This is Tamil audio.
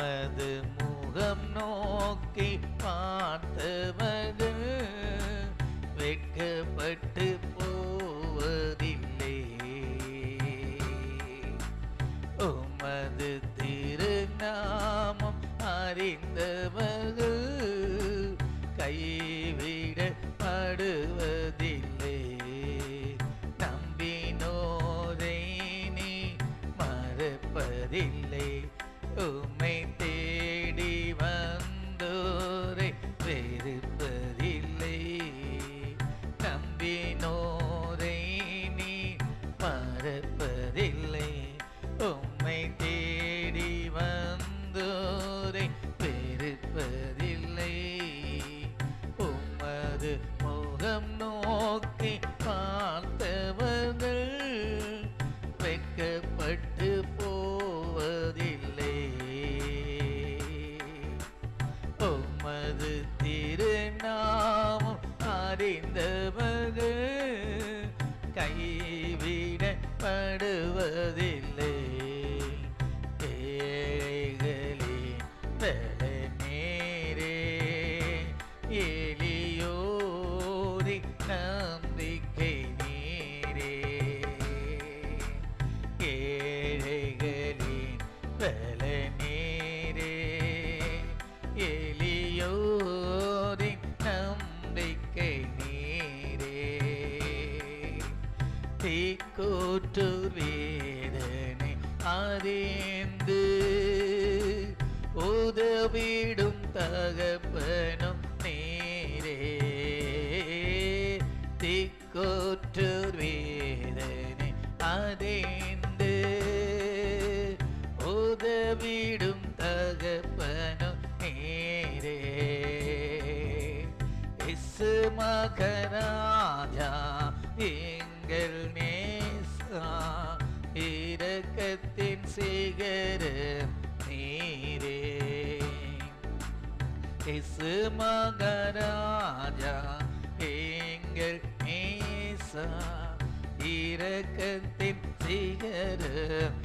உமது முகம் நோக்கி பார்த்தவர்கள் வெட்கப்பட்டு போவதில்லை. உமது திருநாமம் அறிந்தவர்கள் கைவிடப்படுவதில்லை. நம்பினோரை நீ மறப்பதில்லை. உம்மை தேடி வந்தோரை வெறுப்பதில்லை. நம்பினோரை நீ மறப்பதில்லை. உம்மை தேடி வந்தோரை வெறுப்பதில்லை. உமது முகம் நோக்கி பார்த்தவர்கள் வெட்கப்பட்டு உமது திருநாமம் அறிந்தவர்கள் கைவிடப்படுவதில்லை. ஏழைகளின் பல நேரே எளியோரி நம்பிக்கை தீக்கூற்றூர் வேதனை அறிந்து உதவிடும் தகப்பனும் நீரே. தீக்கூற்றூர் வேதனை அறிந்து உதவிடும் தகப்பனும் நீரே. இசு மகராஜா எங்கள் நேசா இரக்கத்தின் சிகரம் நீரே. இசு மகராஜா எங்கள் நேசா இரக்கத்தின் சிகரம்